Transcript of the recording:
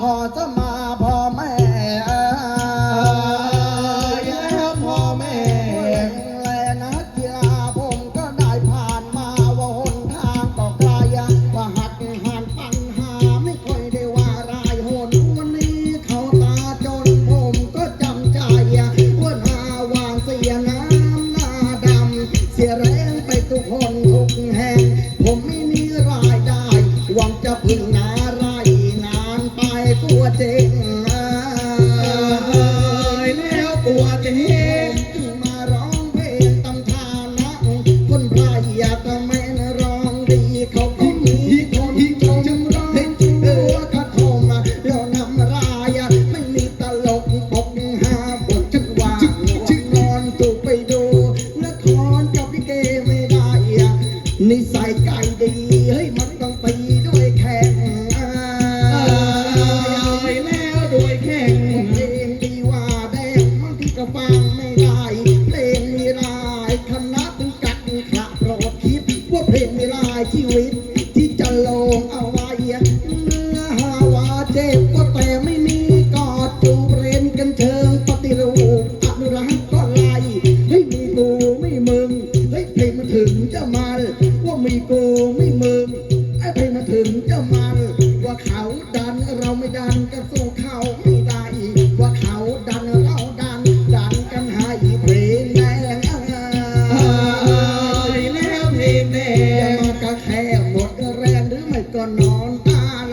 ขอจะมาพ่อแม่เอ่ยแล้วพ่อแม่และนักกีฬาผมก็ได้ผ่านมาว่าหนทางก็ไกลว่าหักหันปัญหาไม่ค่อยได้ว่ารายหนวันนี้เขาตาจนผมก็จำใจว่าหาวานเสียน้ำหน้าดำเสียแรงไปทุกคนทุกแห่งผมไม่มีรายได้หวังจะพึ่ง ลัวเจ๊งเอ่ยแล้วกลัวจะเห็นมาร้องเพลงตำทานะคนไพรอยากจะไม่นร้องดีเขาก็มีคนชมร้องเพลงเออกระทงแล้วนำรายไม่มีตลกปกหาบทจังหวะนอนจูบไปดูละครกับลิเกไม่ได้นิสัย เพ่งเวลาชีวิต ที่จะลงเอาไว้เมื่อหาว่าเจ็บก็แต่ไม่มีกอดจูเรนกันเชิงปฏิรูปอนุรักษ์ก็ไล่ให้มีกูไม่มึงให้เพลงมาถึงจะมาว่ามีกูไม่มึงไอ้เพลงมาถึงจะมาว่าเขาดันเราไม่ดันกันสู้ จะมากระแค่หมดแรงหรือไม่ก็นอนตา